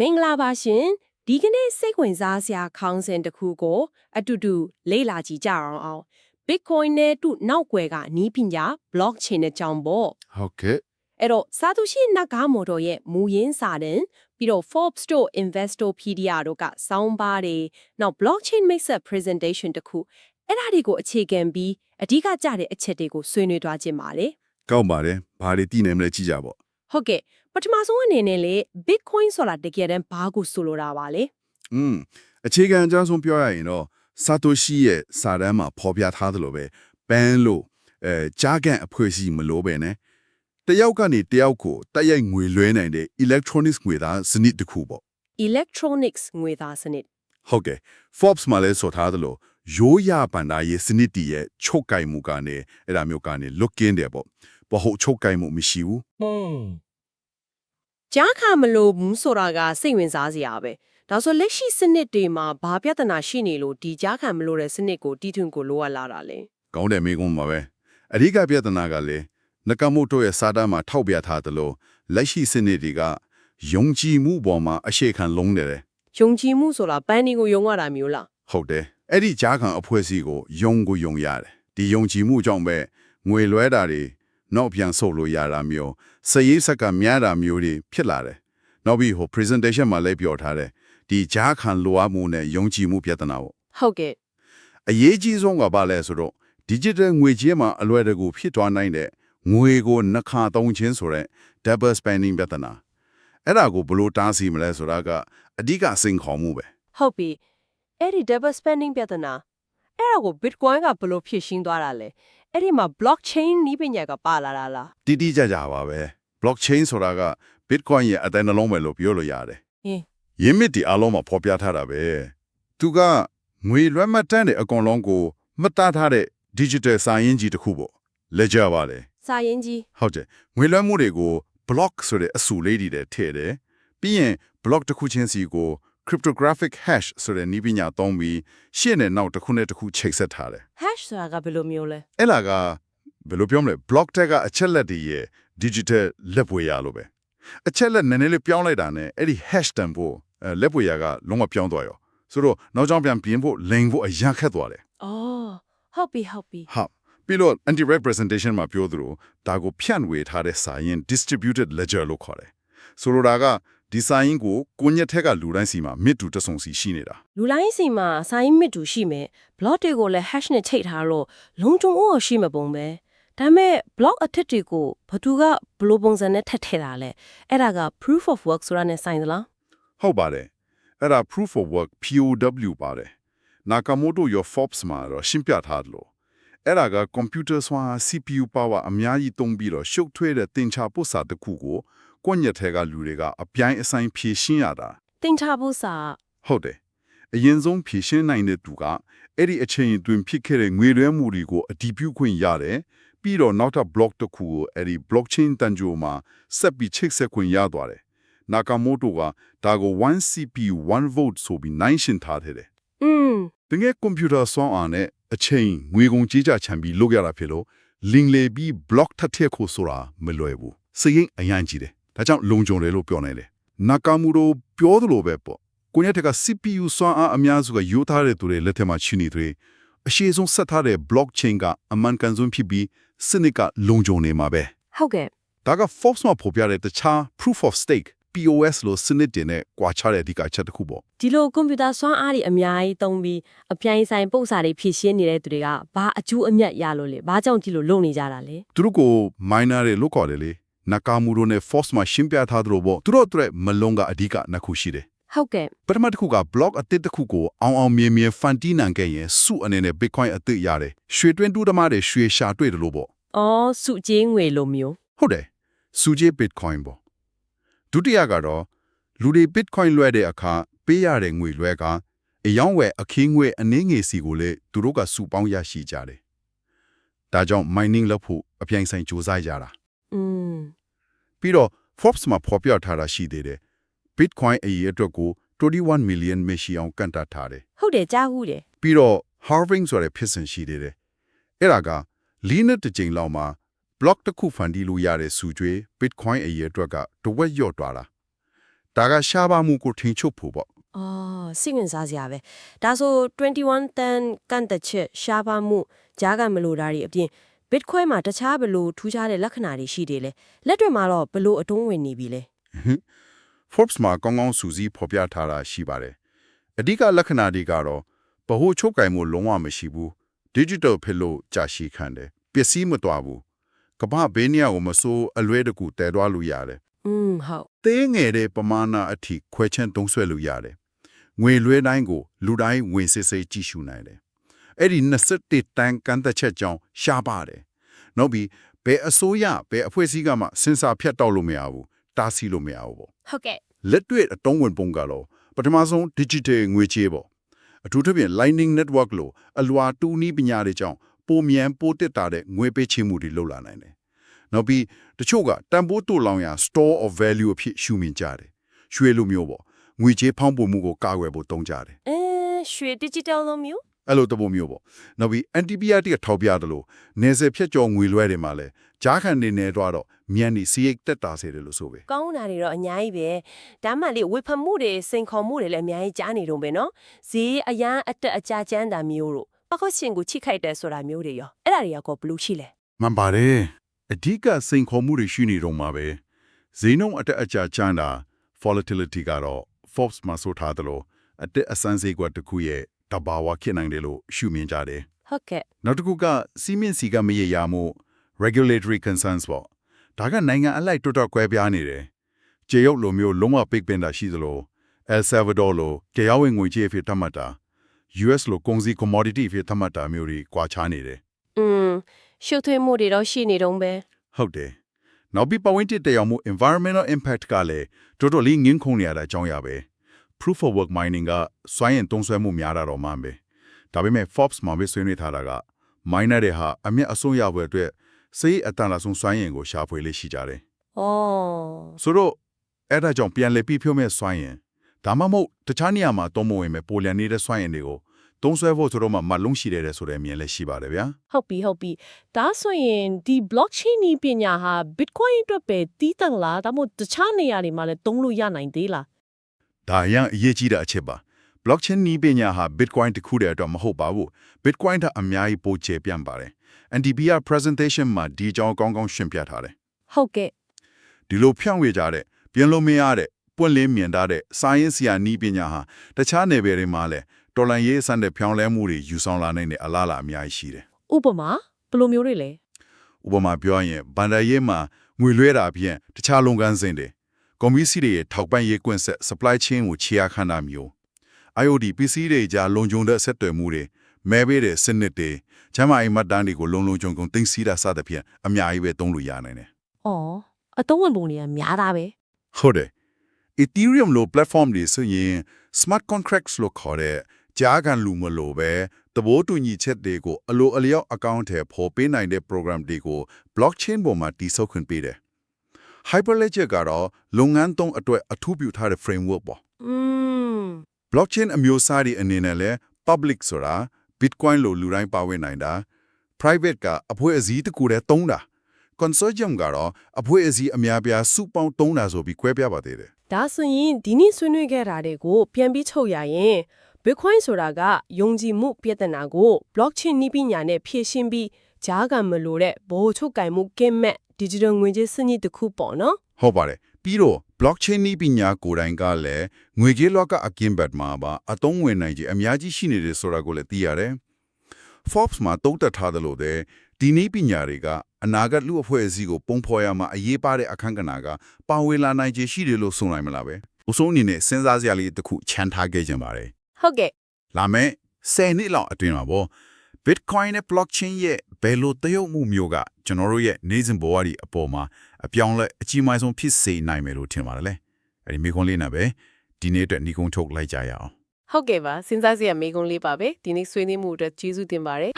မင်္ဂလာပါရှင်ဒီကနေ့စိတ်ဝင်စားစရာခေါင်းစဉ်တစ်ခုကို အတူတူလေ့လာကြည့်ကြအောင်အောင် Bitcoin နဲ့တူနောက်ွယ်ကနီးပညာ blockchain နဲ့ကြောင်းပေါ့ဟုတ်ကဲ့အဲ့တော့စာသူရှိနဂါမိုတော်ရဲ့မူရင်းစာတင်ပြီးတော့ Forbes တို့ Investopedia တို့ကစောင်းပါတွေနောက် blockchain makes a presentation တခုအဲ့ဒါတွေကိုအခြေခံပြီးအဓိကကြတဲ့အချက်တွေကိုဆွေးနွေးသွားခြင်းပါလေကောက်ပါတယ်ဘာတွေတည်နေမလဲကြည့်ကြပေါ့ဟုတ်ကဲ့ ပထမဆုံးအနေနဲ့လေ Bitcoin ဆိုတာတကယ်တမ်းဘာကိုဆိုလိုတာပါလဲอืมအခြေခံအကြောင်းဆုံးပြောရရင်တော့ဆာတိုရှိရဲ့စာတမ်းမှာဖော်ပြထားသလိုပဲဘန်းလို့အဲကြားကန်အဖွဲ့အစည်းမလို့ပဲနဲ့တယောက်ကနေတယောက်ကိုတက်ရိုက်ငွေလွှဲနိုင်တဲ့ electronics ငွေသားစနစ်တစ်ခုပေါ့ electronics ငွေသားစနစ်ဟုတ်ကဲ့ Forbes မှာလည်းဆိုထားသလိုရိုးရပန္နာရေးစနစ်တည်ရဲ့ချုပ်ကင်မှုကနေအဲ့ဒါမျိုးကနေလွတ်ကင်းတယ်ပေါ့ဘဟုတ်ချုပ်ကင်မှုမရှိဘူး ကြားခါမလို့ဘူးဆိုတာကစိတ်ဝင်စားစရာပဲဒါဆိုလက်ရှိစနစ်တွေမှာဘာပြဿနာရှိနေလို့ဒီကြားခံမလို့တဲ့စနစ်ကိုတီထွင်ကိုလိုအပ်လာတာလဲကောင်းတယ်မိကုန်းပါပဲအဓိကပြဿနာကလည်းနကမိုတိုရဲ့စာတမ်းမှာထောက်ပြထားသလိုလက်ရှိစနစ်တွေကယုံကြည်မှုပေါ်မှာအရှိခံလုံးတယ်ယုံကြည်မှုဆိုတာပန်းဒီကိုယုံရတာမျိုးလားဟုတ်တယ်အဲ့ဒီကြားခံအဖွဲ့အစည်းကိုယုံကိုယုံရတယ်ဒီယုံကြည်မှုကြောင့်ပဲငွေလွှဲတာတွေ နောက်ပြန်ဆုတ်လို့ရတာမျိုးစရေးဆက်ကများတာမျိုးတွေဖြစ်လာတယ်နောက်ပြီးဟို presentation မှာလည်းပြောထားတယ်ဒီကြားခံလိုအပ်မှုနဲ့ယုံကြည်မှုပြဿနာပေါ့ဟုတ်ကဲ့အရေးကြီးဆုံးကဘာလဲဆိုတော့ digital ငွေကြေးမှာအလွယ်တကူဖြစ်သွားနိုင်တဲ့ငွေကိုနှစ်ခါသုံးခြင်းဆိုတဲ့ double spending ပြဿနာအဲ့ဒါကိုဘယ်လို့တားဆီးမလဲဆိုတာကအဓိကစိန်ခေါ်မှုပဲဟုတ်ပြီအဲ့ဒီ double spending ပြဿနာအဲ့ဒါကို bitcoin ကဘယ်လိုဖြည့်ရှင်းသွားတာလဲ အဲ့ဒီမှာ blockchain နည်းပညာကပါလာတာလားတိတိကျကျပါပဲ blockchain ဆိုတာက bitcoin ရဲ့အတိုင်းအလုံးပဲလို့ပြောလို့ရတယ်ဟင်းရင်းမြစ်ဒီအလုံးမှာဖော်ပြထားတာပဲသူကငွေလွှဲမှတ်တမ်းတဲ့အကောင်လုံးကိုမှတ်သားထားတဲ့ digital စာရင်းကြီးတစ်ခုပေါ့ ledger ပါလေစာရင်းကြီးဟုတ်တယ်ငွေလွှဲမှုတွေကို block ဆိုတဲ့အစုလေးတွေထဲထည့်တယ်ပြီးရင် block တစ်ခုချင်းစီကို cryptographic hash ဆိုတဲ့နည်းပညာသုံးပြီးရှင်းတဲ့နောက်တစ်ခုနဲ့တစ်ခုချိတ်ဆက်ထားတယ် hash ဆိုတာကဘယ်လိုမျိုးလဲအဲ့လာကဘယ်လိုပြောမလဲ block တက်ကအချက်လက်တွေရဲ့ digital လက်ပွေရလို့ပဲအချက်လက်နည်းနည်းလေးပြောင်းလိုက်တာနဲ့အဲ့ဒီ hash တန်ဖို့အဲလက်ပွေရကလုံးဝပြောင်းသွားရောဆိုတော့နောက်ကြောင်ပြန်ပြင်ဖို့လိန်ဖို့အရန်ခက်သွားတယ်အော်ဟုတ်ပြီဟုတ်ပြီဟုတ်ပြီးတော့ anti representation မှာပြောသလိုဒါကိုဖြန့်ဝေထားတဲ့စာရင်း distributed ledger လို့ခေါ်တယ်ဆိုလိုတာက ဒီစာရင်းကိုကိုညက်ထက်ကလူတိုင်းစီမှာမြစ်တူတဆုံစီရှိနေတာလူလိုင်းစီမှာစာရင်းမြစ်တူရှိမယ် block တွေကိုလည်း hash နဲ့ချိန်ထားလို့လုံးကျုံအောရှိမပုံပဲဒါပေမဲ့ block အထက်တွေကိုဘသူကဘယ်လိုပုံစံနဲ့ထပ်ထည့်တာလဲအဲ့ဒါက proof of work ဆိုတာနဲ့ဆိုင်သလားဟုတ်ပါတယ်အဲ့ဒါ proof of work POW ပါတယ် Nakamoto your Forbes မှာတော့ရှင်းပြထားတယ်လို့အဲ့ဒါက computer ဆွမ်းအား CPU power အများကြီးသုံးပြီးတော့ရှုပ်ထွေးတဲ့တင်ချပို့စာတစ်ခုကို ကိုညက်ထက်ကလူတွေကအပြိုင်အဆိုင်ဖြည့်ရှင်းရတာတင်ချဖို့စာဟုတ်တယ်အရင်ဆုံးဖြည့်ရှင်းနိုင်တဲ့သူကအဲ့ဒီအချိန်အတွင်းဖြစ်ခဲ့တဲ့ငွေလွှဲမှုတွေကိုအတည်ပြုခွင့်ရတယ်ပြီးတော့နောက်ထပ် block တစ်ခုကိုအဲ့ဒီ blockchain တန်ကြိုမှာဆက်ပြီးချိတ်ဆက်ခွင့်ရသွားတယ် Nakamoto ကဒါကို 1CPU 1 vote ဆိုပြီးနိုင်ရှင်းထားတယ်อืมတကယ်ကွန်ပျူတာဆောင်းအားနဲ့အချိန်ငွေကုန်ကြေးကြချန်ပြီးလုပ်ရတာဖြစ်လို့လင်လေပြီး block ထပ်ထည့်ဖို့ဆိုတာမလွယ်ဘူးစရင်အရင်ကြီးတယ် ဒါကြောင့်လုံခြုံတယ်လို့ပြောနိုင်တယ် Nakamuro ပြောသလိုပဲပေါ့ကိုညက်တက်က CPU စွမ်းအားအများစုကယူထားတဲ့သူတွေလက်ထက်မှာရှိနေတဲ့အရှိဆုံးဆက်ထားတဲ့ blockchain ကအမှန်ကန်ဆုံးဖြစ်ပြီးစနစ်ကလုံခြုံနေမှာပဲဟုတ်ကဲ့ဒါက Forbes မှာဖော်ပြတဲ့တခြား proof of stake POS လို့စနစ်တင်နဲ့ကွာခြားတဲ့အဓိကအချက်တစ်ခုပေါ့ဒီလိုကွန်ပျူတာစွမ်းအားတွေအများကြီးသုံးပြီးအပြိုင်ဆိုင်ပုံစံတွေဖြည့်ရှင်းနေတဲ့သူတွေကဘာအကျိုးအမြတ်ရလို့လဲဘာကြောင့်ဒီလိုလုပ်နေကြတာလဲသူတို့ကို minor တွေလို့ခေါ်တယ်လေ Nakamuro နဲ့ Forbes မှာရှင်းပြထားသလိုပေါ့သူတို့အတွက်မလုံးကအဓိကနှစ်ခုရှိတယ်ဟုတ်ကဲ့ပထမတစ်ခုက block အသစ်တစ်ခုကိုအောင်အောင်မြင်မြင်ဖန်တီးနိုင်ခဲ့ရင်စုအနေနဲ့ Bitcoin အသစ်ရတယ်ရွှေတွင်းတူးသမားတွေရွှေရှာတွေ့တယ်လို့ပေါ့အော်စုကြေးငွေလိုမျိုးဟုတ်တယ်စုကြည် Bitcoin ပေါ့ဒုတိယကတော့လူတွေ Bitcoin လွှဲတဲ့အခါပေးရတဲ့ငွေလွှဲကအယောင်းဝယ်အခင်းငွေအနည်းငယ်စီကိုလေသူတို့ကစုပေါင်းရရှိကြတယ်ဒါကြောင့် mining လုပ်ဖို့အပြိုင်ဆိုင်စူးစမ်းကြတာอืม ပြီးတော့ Forbes မှာဖော်ပြထားတာရှိသေးတယ် Bitcoin အရေးအတွက်ကို21 million မရှိအောင်ကန့်တတ်ထားတယ်ဟုတ်တယ်ကြားဘူးတယ်ပြီးတော့ halving ဆိုတဲ့ဖြစ်စဉ်ရှိသေးတယ်အဲ့ဒါကလီနက်တစ်ကြိမ်လောက်မှာ block တစ်ခုဖန်တီးလို့ရတဲ့စုကြွေး Bitcoin အရေးအတွက်ကတဝက်လျော့သွားတာဒါကရှားပါမှုကိုထိန်ချုပ်ဖို့ပေါ့အော်စိတ်ဝင်စားစရာပဲဒါဆို21တန်ကန်တချက်ရှားပါမှုဂျားကမလိုတာတွေအပြင် Bitcoin မှာတခြားဘလို့ထူးခြားတဲ့လက္ခဏာတွေရှိတယ်လေလက်တွေမှာတော့ဘလို့အတွင်းဝင်နေပြီလဲ Forbes မှာကောင်းကောင်းစူးစီးဖော်ပြထားတာရှိပါတယ်အဓိကလက္ခဏာတွေကတော့ဗဟိုချုပ်ကင်မှုလုံးဝမရှိဘူး digital ဖြစ်လို့ကြာရှည်ခံတယ်ပစ္စည်းမသွားဘူးကမ္ဘာဘေးနီယာကိုမစိုးအလွဲတကူတဲသွားလို့ရတယ်อืมဟုတ်သေးငယ်တဲ့ပမာဏအထိခွဲချမ်းသုံးဆွဲလို့ရတယ်။ငွေလွှဲတိုင်းကိုလူတိုင်းဝင်စစ်စစ်ကြည့်ရှုနိုင်တယ်။ အဲ့ဒီ21တန်ကန်သက်ချက်ကြောင့်ရှားပါတယ်။နောက်ပြီးဘယ်အစိုးရဘယ်အဖွဲ့အစည်းကမှစင်စာဖြတ်တောက်လို့မရဘူး။တားဆီးလို့မရဘူးပေါ့ဟုတ်ကဲ့။လက်တွေ့အတုံးဝင်ပုံကတော့ပထမဆုံး digital ငွေကြေးပေါ့။အထူးသဖြင့် Lightning Network လို့အလွာတူနီးပညာတွေကြောင့်ပိုမြန်ပိုတက်တာတဲ့ငွေပေးချေမှုတွေလုပ်လာနိုင်တယ်။နောက်ပြီးတချို့ကတန်ဖိုးတူလောင်ရာ store of value အဖြစ်ရှုမြင်ကြတယ်။ရွှေလိုမျိုးပေါ့။ငွေကြေးဖောင်းပုံမှုကိုကာကွယ်ဖို့တုံးကြတယ်အဲရွှေ digital လိုမျိုး။ အဲ့လိုတပုံမျိုးပေါ့နောက်ပြီး antibiotic ကထောက်ပြတယ်လို့နေစဖြက်ကြောငွေလွှဲတယ်မှာလဲကြားခံနေနေတော့တော့မြန်နေစီးရိတ်တက်တာစေတယ်လို့ဆိုပဲကောင်းတာတွေတော့အများကြီးပဲဒါမှလေဝေဖန်မှုတွေစိန်ခေါ်မှုတွေလည်းအများကြီးကြားနေတော့ပဲနော်ဈေးအရန်အတက်အကြချမ်းတာမျိုးတို့ပခုတ်ရှင်ကိုချိခိုက်တယ်ဆိုတာမျိုးတွေရောအဲ့ဒါတွေကဘလို့ရှိလဲမှန်ပါတယ်အဓိကစိန်ခေါ်မှုတွေရှိနေတော့မှာပဲဈေးနှုန်းအတက်အကြချမ်းတာ volatility ကတော့ Forbes မှာဆိုထားသလိုအတက်အစမ်းဈေးကွက်တစ်ခုရဲ့ တဘာဝဖြစ်နိုင်တယ်လို့ရှုမြင်ကြတယ်။ဟုတ်ကဲ့နောက်တစ်ခုကစီးမင်းစီကမရေရာမှု regulatory concerns ပေါ့ဒါကနိုင်ငံအလိုက်တော်တော်ကွဲပြားနေတယ်ကြေရုပ်လိုမျိုးလုံးဝပိတ်ပင်တာရှိသလို El Salvador လိုတရားဝင်ငွေကြေးအဖြစ်သတ်မှတ်တာ US လိုကုန်စည် commodity အဖြစ်သတ်မှတ်တာမျိုးတွေကွာခြားနေတယ်อืมရှုပ်ထွေးမှုတွေတော့ရှိနေတော့ပဲဟုတ်တယ်နောက်ပြီးပတ်ဝန်းကျင်တရားမှု environmental impact ကလည်းတော်တော်လေးငင်းခုန်နေရတာအကြောင်းရပဲ proof of work mining ကစွမ်းရင်သုံးစွဲမှုများတာတော့မှန်ပဲဒါပေမဲ့ Forbes မှာပဲဆွေးနွေးထားတာက miner တွေဟာအမျက်အဆုံးရဖို့အတွက်စိတ်အတန်လာဆုံးစွမ်းရင်ကိုရှာဖွေလေးရှိကြတယ်ဩဆိုတော့အဲ့ဒါကြောင့်ပြန်လည်ပြီးဖြိုးမဲ့စွမ်းရင်ဒါမှမဟုတ်တခြားနေရာမှာသုံးမဝင်မဲ့ပိုလန်နေတဲ့စွမ်းရင်တွေကိုသုံးဆွဲဖို့ဆိုတော့မှမတ်လုံးရှိတယ်တဲ့ဆိုတဲ့အမြင်လည်းရှိပါတယ်ဗျာဟုတ်ပြီဟုတ်ပြီဒါဆိုရင်ဒီ blockchain ဤပညာဟာ bitcoin အတွက်ပဲတီးတန့်လားဒါမှမဟုတ်တခြားနေရာတွေမှာလည်းသုံးလို့ရနိုင်သေးလား ဒါအရင်အရေးကြီးတဲ့အချက်ပါ blockchain နည်းပညာဟာ bitcoin တခုတည်းအတွက်မဟုတ်ပါဘူး bitcoin ထက်အများကြီးပိုကျယ်ပြန့်ပါတယ် NDPR presentation မှာဒီအကြောင်းကောင်းကောင်းရှင်းပြထားတယ်ဟုတ်ကဲ့ဒီလိုဖြန့်ဝေကြတဲ့ပြင်လို့မရတဲ့ပွင့်လင်းမြင်တာတဲ့ science ရာနည်းပညာဟာတခြားနယ်ပယ်တွေမှာလည်းတော်လန်ရေးဆန်တဲ့ဖြောင်းလဲမှုတွေယူဆောင်လာနိုင်တဲ့အလားအလာအများကြီးရှိတယ်ဥပမာဘယ်လိုမျိုးတွေလဲဥပမာပြောရင်ဘန်ဒါရေးမှာငွေလွှဲတာအပြင်တခြားလုပ်ငန်းစဉ်တွေ ကွန်ပျူတာတွေရဲ့ထောက်ပံ့ရေးကွင်းဆက် supply chain ကိုခြေအခမ်းတာမျိုး IoT PC တွေကြားလုံခြုံတဲ့ဆက်သွယ်မှုတွေမဲပေးတဲ့စနစ်တွေချမ်းမာရေးမှတ်တမ်းတွေကိုလုံလုံခြုံခြုံသိသိတာစသဖြင့်အများကြီးပဲသုံးလို့ရနိုင်တယ်။အော်အသုံးဝင်ပုံတွေကများတာပဲဟုတ်တယ် Ethereum လို platform တွေဆိုရင် smart contracts လို့ခေါ်တဲ့ကြားခံလူမလို့ပဲသဘောတူညီချက်တွေကိုအလိုအလျောက် account ထဲပေါ်ပေးနိုင်တဲ့ program တွေကို blockchain ပေါ်မှာတည်ဆောက်ခွင့်ပေးတယ် Hyperledger ကတော့လုပ်ငန်းသုံးအတွက်အထူးပြုထားတဲ့ framework ပေါ့ อืม blockchain အမျိုးအစားတွေအနေနဲ့လည်း public ဆိုတာ bitcoin လို့လူတိုင်းပါဝင်နိုင်တာ private ကအဖွဲ့အစည်းတစ်ခုတည်းသုံးတာ consortium ကတော့အဖွဲ့အစည်းအများပြားစုပေါင်းသုံးတာဆိုပြီး꿰ပြပါသေးတယ် ဒါဆိုရင်ဒီနေ့ဆွေးနွေးခဲ့တာတွေကိုပြန်ပြီးချုပ်ရရင် Bitcoin ဆိုတာကယုံကြည်မှုပြဿနာကို blockchain နည်းပညာနဲ့ဖြည့်ရှင်းပြီး ဂျားကမလို့တဲ့ဘိုးချုပ်ကင်မှုကင်းမဲ့ digital ငွေကြေးစနစ်တစ်ခုပေါ့နော်ဟုတ်ပါတယ်ပြီးတော့ blockchain နည်းပညာကိုယ်တိုင်ကလည်းငွေကြေးလောကအကင်းဘတ်မှာပါအသုံးဝင်နိုင်ခြင်းအများကြီးရှိနေတယ်ဆိုတာကိုလည်းသိရတယ် Forbes မှာတုံးတက်ထားသလိုတဲ့ဒီနည်းပညာတွေကအနာဂတ်လူအဖွဲ့အစည်းကိုပုံဖော်ရမှာအရေးပါတဲ့အခန်းကဏ္ဍကပါဝင်လာနိုင်ခြင်းရှိတယ်လို့ဆိုနိုင်မလားပဲအဆုံးအနေနဲ့စဉ်းစားစရာလေးတစ်ခုချန်ထားခဲ့ခြင်းပါတယ်ဟုတ်ကဲ့လာမယ့်10နှစ်လောက်အတွင်းမှာပေါ့ Bitcoin နဲ့ blockchain ရဲ့ဘယ်လိုတရုပ်မှုမျိုးကကျွန်တော်တို့ရဲ့နေစဉ်ဘဝတွေအပေါ်မှာအပြောင်းလဲအကြီးမားဆုံးဖြစ်စေနိုင်မယ်လို့ထင်ပါတယ်လေအဲဒီမိခွန်းလေးနဲ့ပဲဒီနေ့အတွက်ညီကုန်းထုတ်လိုက်ကြရအောင်။ဟုတ်ကဲ့ပါစဉ်းစားစရာမေးခွန်းလေးပါပဲဒီနေ့ဆွေးနွေးမှုအတွက်ကျေးဇူးတင်ပါတယ်